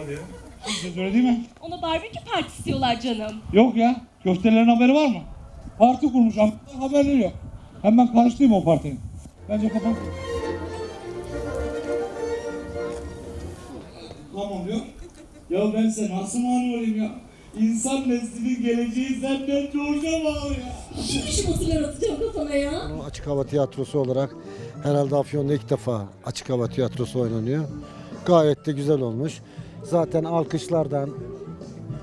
Hadi. Siz öyle değil mi? Ona barbekü partisi istiyorlar canım. Yok ya. Köftelerin haberi var mı? Parti kurmuş ama haberleri yok. Hemen karıştırayım o partinin. Bence kapat. Tamam diyor. Ya ben sen nasıl mani olayım ya? İnsan neslinin geleceği senden George'a bağlı ya. Şimdi şu mısırları atacağım kafana ya. Açık hava tiyatrosu olarak herhalde Afyon'da ilk defa açık hava tiyatrosu oynanıyor. Gayet de güzel olmuş. Zaten alkışlardan,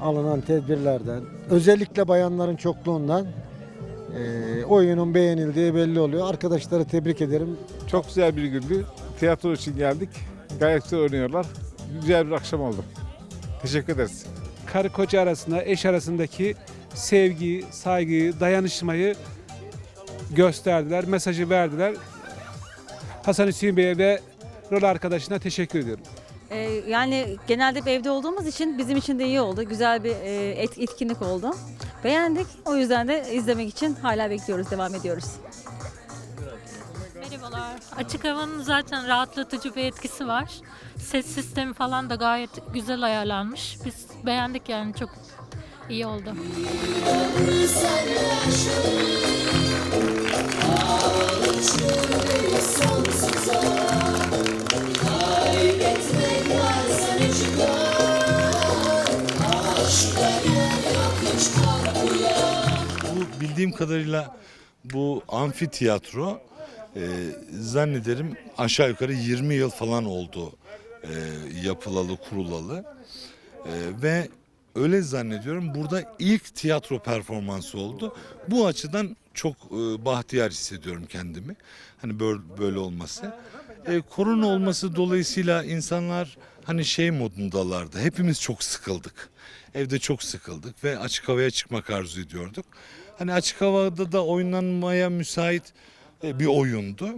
alınan tedbirlerden, özellikle bayanların çokluğundan eee, oyunun beğenildiği belli oluyor. Arkadaşları tebrik ederim. Çok güzel bir gündü. Tiyatro için geldik. Gayet güzel oynuyorlar. Güzel bir akşam oldu. Teşekkür ederiz. karı koca arasında, eş arasındaki sevgiyi, saygıyı, dayanışmayı gösterdiler, mesajı verdiler. Hasan Hüseyin Bey'e ve rol arkadaşına teşekkür ediyorum. Ee, yani genelde hep evde olduğumuz için bizim için de iyi oldu. Güzel bir e, et, etkinlik oldu. Beğendik. O yüzden de izlemek için hala bekliyoruz, devam ediyoruz. Merhabalar. Açık havanın zaten rahatlatıcı bir etkisi var. Ses sistemi falan da gayet güzel ayarlanmış. Biz beğendik yani çok iyi oldu. Bu bildiğim kadarıyla bu amfiteyatro e, zannederim aşağı yukarı 20 yıl falan oldu e, yapılalı kurulalı. E, ve öyle zannediyorum burada ilk tiyatro performansı oldu. Bu açıdan çok e, bahtiyar hissediyorum kendimi. Hani böyle, böyle olması. E, korona olması dolayısıyla insanlar hani şey modundalardı. Hepimiz çok sıkıldık. Evde çok sıkıldık ve açık havaya çıkmak arzu ediyorduk. Hani açık havada da oynanmaya müsait e, bir oyundu.